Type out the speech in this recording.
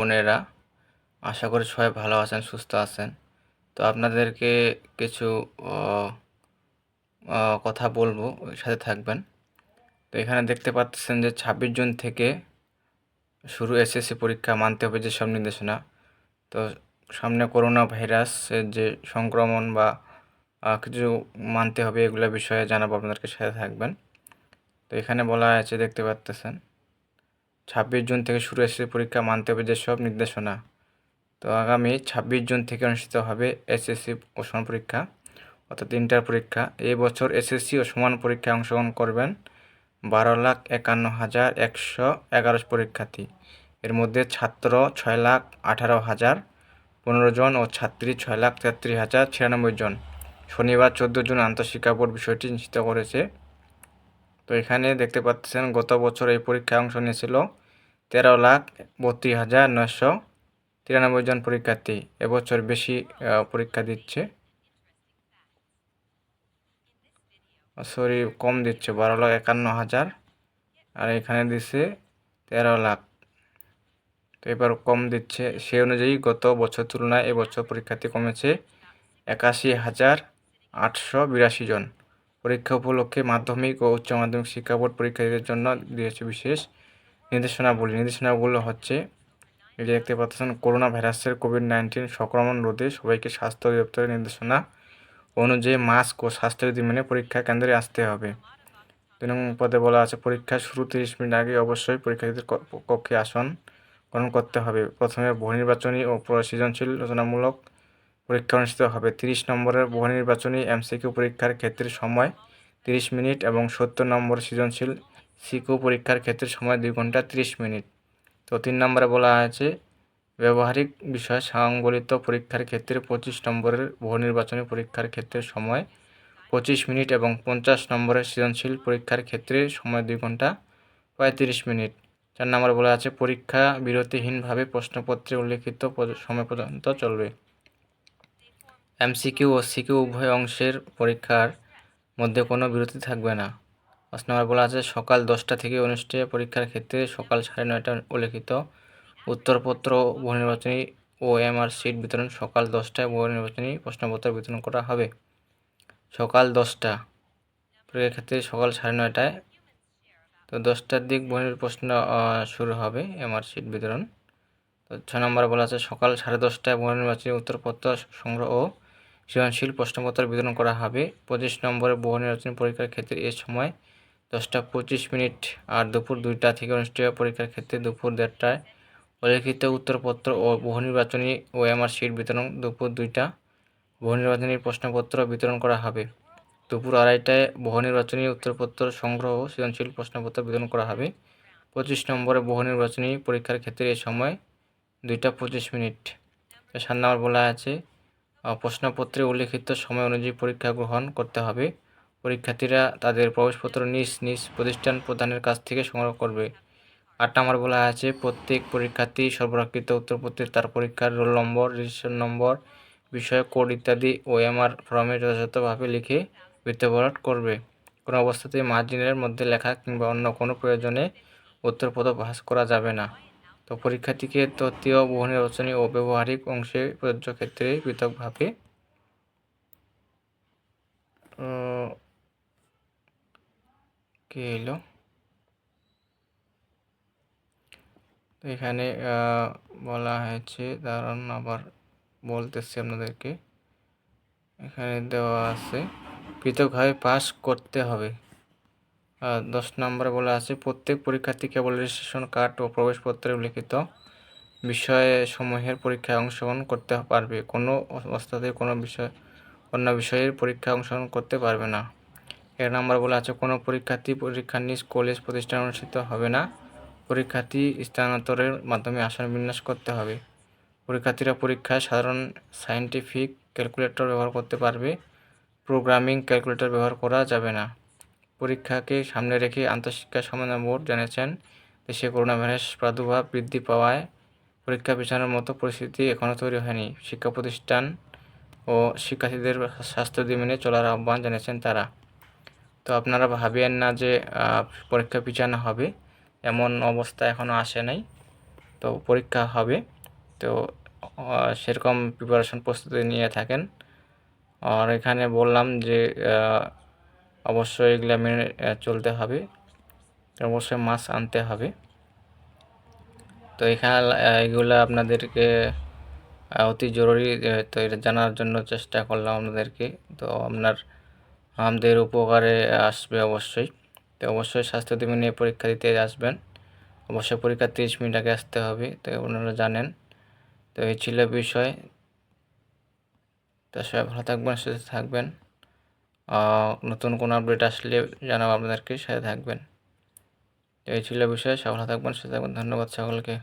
বোনেরা, আশা করি সবাই ভালো আছেন, সুস্থ আছেন। তো আপনাদেরকে কিছু কথা বলব, ওই সাথে থাকবেন। তো এখানে দেখতে পাচ্ছেন যে ছাব্বিশ জুন থেকে শুরু এসএসসি পরীক্ষা, মানতে হবে যে সব নির্দেশনা। তো সামনে করোনা ভাইরাসের যে সংক্রমণ বা কিছু মানতে হবে এগুলো বিষয়ে জানাব, আপনাদেরকে সাথে থাকবেন। তো এখানে বলা আছে, দেখতে পাচ্তেছেন। ছাব্বিশ জুন থেকে শুরু এসএসসি পরীক্ষা মানতে হবে যেসব নির্দেশনা। তো আগামী ছাব্বিশ জুন থেকে অনুষ্ঠিত হবে এসএসসি ও সমান পরীক্ষা, অর্থাৎ ইন্টার পরীক্ষা। এই বছর এসএসসি ও সমান পরীক্ষায় অংশগ্রহণ করবেন বারো লাখ একান্ন হাজার একশো এগারো পরীক্ষার্থী। এর মধ্যে ছাত্র ছয় লাখ আঠারো হাজার, পনেরো জন ও ছাত্রী ছয় লাখ তেত্রিশ হাজার ছিয়ানব্বই জন। শনিবার চোদ্দ জুন আন্তঃশিক্ষা বোর্ড বিষয়টি নিশ্চিত করেছে। তো এখানে দেখতে পাচ্ছেন গত বছর এই পরীক্ষায় অংশ নিয়েছিল তেরো লাখ বত্রিশ হাজার নয়শো তিরানব্বই জন পরীক্ষার্থী। এবছর বেশি পরীক্ষা দিচ্ছে। সরি, কম দিচ্ছে, বারো লাখ একান্ন হাজার। আর এখানে দিচ্ছে তেরো লাখ। তো এবার কম দিচ্ছে, সে অনুযায়ী গত বছর তুলনায় এবছর পরীক্ষার্থী কমেছে একাশি হাজার আটশো বিরাশি জন। পরীক্ষা উপলক্ষে মাধ্যমিক ও উচ্চ মাধ্যমিক শিক্ষা বোর্ড পরীক্ষার্থীদের জন্য দিয়েছে বিশেষ নির্দেশনাবলী। নির্দেশনাগুলো হচ্ছে যে দেখতে পাচ্ছেন করোনা ভাইরাসের কোভিড নাইন্টিন সংক্রমণ রোধে সবাইকে স্বাস্থ্য অধিদপ্তরের নির্দেশনা অনুযায়ী মাস্ক ও স্বাস্থ্যবিধি মেনে পরীক্ষা কেন্দ্রে আসতে হবে। নম্বর পদে বলা আছে, পরীক্ষা শুরু তিরিশ মিনিট আগে অবশ্যই পরীক্ষার্থীদের কক্ষে আসন গ্রহণ করতে হবে। প্রথমে বহু নির্বাচনী ও সৃজনশীল রচনামূলক পরীক্ষা অনুষ্ঠিত হবে। তিরিশ নম্বরের বহু নির্বাচনী এমসিকিউ পরীক্ষার ক্ষেত্রে সময় তিরিশ মিনিট এবং সত্তর নম্বর সৃজনশীল সিকিউ পরীক্ষার ক্ষেত্রে সময় দুই ঘণ্টা তিরিশ মিনিট। তো তিন নম্বরে বলা আছে ব্যবহারিক বিষয় সাংবলিত পরীক্ষার ক্ষেত্রে পঁচিশ নম্বরের বহু নির্বাচনী পরীক্ষার ক্ষেত্রে সময় পঁচিশ মিনিট এবং পঞ্চাশ নম্বরের সৃজনশীল পরীক্ষার ক্ষেত্রে সময় দুই ঘণ্টা পঁয়ত্রিশ মিনিট। চার নম্বরে বলা আছে, পরীক্ষা বিরতিহীনভাবে প্রশ্নপত্রে উল্লেখিত সময় পর্যন্ত চলবে। এমসিকিউ ও সিকিউ উভয় অংশের পরীক্ষার মধ্যে কোনো বিরতি থাকবে না। পাঁচ নম্বর বলা আছে, সকাল দশটা থেকে অনুষ্ঠেয় পরীক্ষার ক্ষেত্রে সকাল সাড়ে নয়টা উল্লেখিত উত্তরপত্র বহু নির্বাচনী ও এমআর সিট বিতরণ সকাল দশটায় বহু নির্বাচনী প্রশ্নপত্র বিতরণ করা হবে। সকাল দশটা পরীক্ষার ক্ষেত্রে সকাল সাড়ে নয়টায়, তো দশটার দিক বহু প্রশ্ন শুরু হবে এমআর সিট বিতরণ। তো ছ নম্বরে বলা আছে, সকাল সাড়ে দশটায় বহু নির্বাচনী উত্তরপত্র সংগ্রহ ও সৃজনশীল প্রশ্নপত্র বিতরণ করা হবে। পঁচিশ নম্বরে বহু নির্বাচনী পরীক্ষার ক্ষেত্রে এ সময় দশটা পঁচিশ মিনিট আর দুপুর দুইটা থেকে অনুষ্ঠিত পরীক্ষার ক্ষেত্রে দুপুর দেড়টায় উল্লেখিত উত্তরপত্র ও বহু নির্বাচনী ও এমআর সিট বিতরণ, দুপুর দুইটা বহু নির্বাচনী প্রশ্নপত্র বিতরণ করা হবে। দুপুর আড়াইটায় বহু নির্বাচনী উত্তরপত্র সংগ্রহ ও সৃজনশীল প্রশ্নপত্র বিতরণ করা হবে। পঁচিশ নম্বরে বহু নির্বাচনী পরীক্ষার ক্ষেত্রে এ সময় দুইটা পঁচিশ মিনিট। নম্বর বলা আছে প্রশ্নপত্রে উল্লেখিত সময় অনুযায়ী পরীক্ষা গ্রহণ করতে হবে। পরীক্ষার্থীরা তাদের প্রবেশপত্র নিজ নিজ প্রতিষ্ঠান প্রদানের কাছ থেকে সংগ্রহ করবে। আট নম্বর বলা আছে, প্রত্যেক পরীক্ষার্থী সরবরাহকৃত উত্তরপত্রে তার পরীক্ষার রোল নম্বর, রেজিস্ট্রেশন নম্বর বিষয় কোড ইত্যাদি ও ওএমআর ফর্মে যথাযথভাবে লিখে বৃত্তবরট করবে। কোনো অবস্থাতেই মার্জিনের মধ্যে লেখা কিংবা অন্য কোনো প্রয়োজনে উত্তরপত্র ভাস করা যাবে না। তো পরীক্ষার্থীকে তত্ত্বীয় বহু নির্বাচনী ও ব্যবহারিক অংশে প্রযোজ্য ক্ষেত্রে পৃথকভাবে কি এলো? এখানে বলা হয়েছে দাঁড়ান আবার বলতেছি আপনাদেরকে, এখানে দেওয়া আছে, পৃথকভাবে পাস করতে হবে। দশ নম্বরে বলা আছে, প্রত্যেক পরীক্ষার্থী কেবল রেজিস্ট্রেশন কার্ড ও প্রবেশপত্রে উল্লিখিত বিষয়সমূহের পরীক্ষায় অংশগ্রহণ করতে পারবে। কোনো অবস্থাতে কোনো বিষয়, অন্য বিষয়ের পরীক্ষায় অংশগ্রহণ করতে পারবে না। এক নম্বর বলা আছে, কোনো পরীক্ষার্থী পরীক্ষা নিজ কলেজ প্রতিষ্ঠান অনুষ্ঠিত হবে না। পরীক্ষার্থী স্থানান্তরের মাধ্যমে আসন বিন্যাস করতে হবে। পরীক্ষার্থীরা পরীক্ষায় সাধারণ সায়েন্টিফিক ক্যালকুলেটর ব্যবহার করতে পারবে। প্রোগ্রামিং ক্যালকুলেটর ব্যবহার করা যাবে না। পরীক্ষাকে সামনে রেখে আন্তঃশিক্ষা সমন্বয় বোর্ড জানিয়েছেন, দেশে করোনা ভাইরাস প্রাদুর্ভাব বৃদ্ধি পাওয়ায় পরীক্ষা পেছানোর মতো পরিস্থিতি এখনও তৈরি হয়নি। শিক্ষা প্রতিষ্ঠান ও শিক্ষার্থীদের স্বাস্থ্যবিধি মেনে চলার আহ্বান জানিয়েছেন তারা। তো আপনারা ভাবিয়েন না যে পরীক্ষা পিছানো হবে। এমন অবস্থা এখনও আসে নাই। তো পরীক্ষা হবে। তো সেরকম প্রিপারেশন প্রস্তুতি নিয়ে থাকেন। আর এখানে বললাম যে অবশ্যই এগুলো মেনে চলতে হবে। অবশ্যই মাছ আনতে হবে। তো এখানে এগুলো আপনাদেরকে অতি জরুরি তো এটা জানার জন্য চেষ্টা করলাম আপনাদেরকে। তো আপনার, আমাদের উপকারে আসবে অবশ্যই। তো অবশ্যই স্বাস্থ্য বিমা নিয়ে পরীক্ষা দিতে আসবেন। অবশ্যই পরীক্ষা তিরিশ মিনিট আগে আসতে হবে। তো আপনারা জানেন। তো এই ছিল বিষয়। তো সবাই ভালো থাকবেন, সুস্থ থাকবেন। নতুন কোনো আপডেট আসলে জানাব আপনাদেরকে, সাথে থাকবেন। এই ছিল বিষয়, সকলে থাকবেন সাথে থাকবেন, ধন্যবাদ সকলকে।